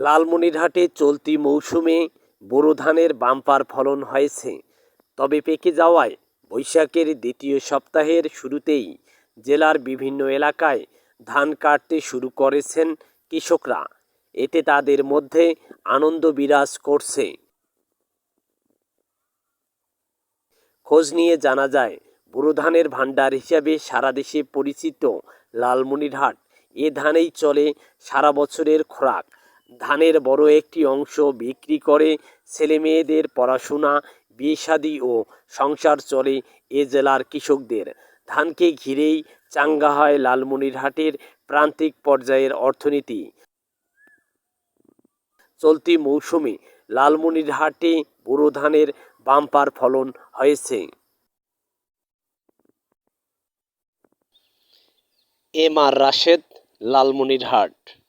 লালমনিরহাটে চলতি মৌসুমে বোরো ধানের বাম্পার ফলন হয়েছে। তবে পেকে যাওয়ায় বৈশাখের দ্বিতীয় সপ্তাহের শুরুতেই জেলার বিভিন্ন এলাকায় ধান কাটতে শুরু করেছেন কৃষকরা। এতে তাদের মধ্যে আনন্দ বিরাজ করছে। খোঁজ নিয়ে জানা যায়, বোরো ধানের ভাণ্ডার হিসাবে সারা দেশে পরিচিত লালমনিরহাট এ ধানেই চলে সারা বছরের খোরাক। ধানের বড় একটি অংশ বিক্রি করে ছেলেমেয়েদের পড়াশোনা বিয়েসাদী ও সংসার চলে এ জেলার কৃষকদের। ধানকে ঘিরেই চাঙ্গা হয় লালমনিরহাটের প্রান্তিক পর্যায়ের অর্থনীতি। চলতি মৌসুমে লালমনিরহাটে বোরো ধানের বাম্পার ফলন হয়েছে। M R Rashed, Lalmonirhat.